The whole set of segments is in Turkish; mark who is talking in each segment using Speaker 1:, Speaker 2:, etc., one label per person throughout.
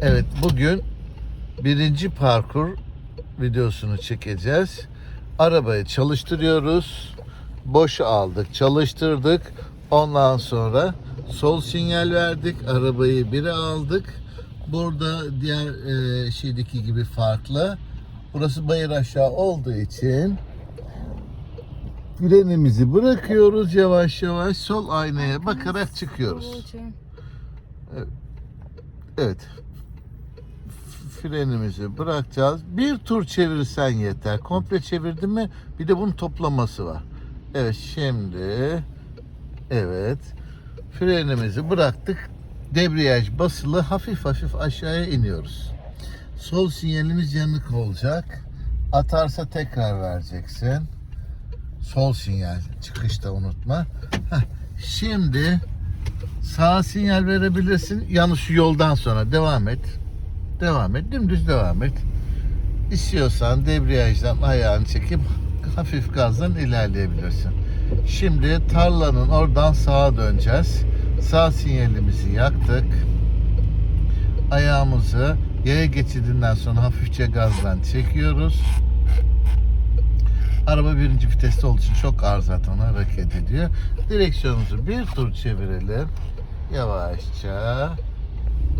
Speaker 1: Evet bugün birinci parkur videosunu çekeceğiz. Arabayı çalıştırıyoruz. Boş aldık, çalıştırdık. Ondan sonra sol sinyal verdik. Arabayı bire aldık. Burada diğer e, şeydeki gibi farklı. Burası bayır aşağı olduğu için frenimizi bırakıyoruz yavaş yavaş sol aynaya bakarak çıkıyoruz. Evet. Frenimizi bırakacağız. Bir tur çevirsen yeter. Komple çevirdin mi bir de bunun toplaması var. Evet şimdi evet frenimizi bıraktık. Debriyaj basılı hafif hafif aşağıya iniyoruz. Sol sinyalimiz yanık olacak. Atarsa tekrar vereceksin. Sol sinyal çıkışta unutma. Heh, Şimdi Sağ sinyal verebilirsin. Yalnız şu yoldan sonra devam et. Devam et. Dümdüz devam et. İstiyorsan debriyajdan ayağını çekip hafif gazdan ilerleyebilirsin. Şimdi tarlanın oradan sağa döneceğiz. Sağ sinyalimizi yaktık. Ayağımızı yaya geçidinden sonra hafifçe gazdan çekiyoruz. Araba birinci viteste olduğu için çok ağır zaten hareket ediyor. Direksiyonumuzu bir tur çevirelim. Yavaşça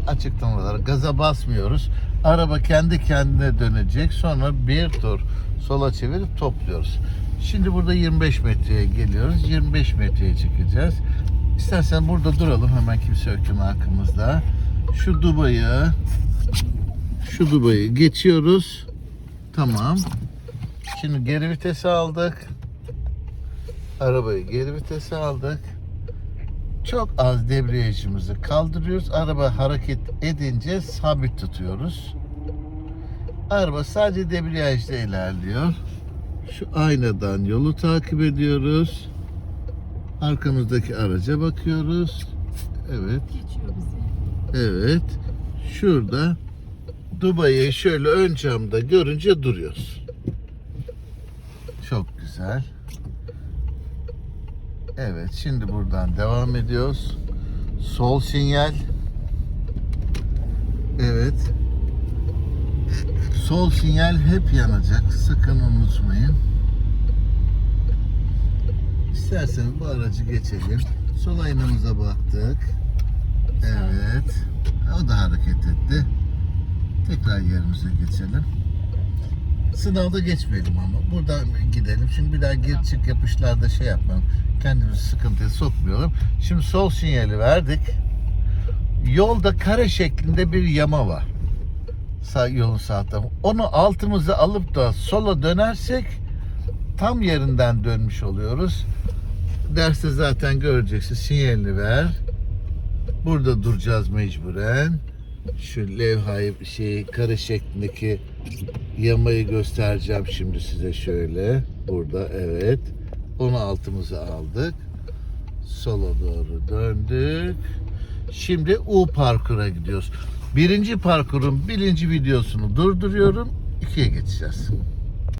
Speaker 1: açıktan olarak gaza basmıyoruz. Araba kendi kendine dönecek. Sonra bir tur sola çevirip topluyoruz. Şimdi burada 25 metreye geliyoruz. 25 metreye çıkacağız. İstersen burada duralım. Hemen kimse yokken arkamızda. Şu dubayı şu dubayı geçiyoruz. Tamam. Şimdi geri vitese aldık. Arabayı geri vitese aldık. Çok az debriyajımızı kaldırıyoruz. Araba hareket edince sabit tutuyoruz. Araba sadece debriyajda ilerliyor. Şu aynadan yolu takip ediyoruz. Arkamızdaki araca bakıyoruz. Evet.
Speaker 2: Geçiyor bizi.
Speaker 1: Evet. Şurada Dubai'yi şöyle ön camda görünce duruyoruz. Çok güzel. Evet, şimdi buradan devam ediyoruz. Sol sinyal. Evet. Sol sinyal hep yanacak. Sakın unutmayın. İsterseniz bu aracı geçelim. Sol aynamıza baktık. Evet. O da hareket etti. Tekrar yerimize geçelim. Sınavda geçmeyelim ama. Buradan gidelim. Şimdi bir daha gir çık yapışlarda şey yapmayalım. Kendimizi sıkıntıya sokmayalım. Şimdi sol sinyali verdik. Yolda kare şeklinde bir yama var. Sağ, yolun sağ tarafı. Onu altımıza alıp da sola dönersek tam yerinden dönmüş oluyoruz. Derste zaten göreceksin. Sinyalini ver. Burada duracağız mecburen. Şu levhayı şey kare şeklindeki yamayı göstereceğim şimdi size şöyle. Burada evet. Onu altımıza aldık. Sola doğru döndük. Şimdi U parkura gidiyoruz. Birinci parkurun birinci videosunu durduruyorum. İkiye geçeceğiz.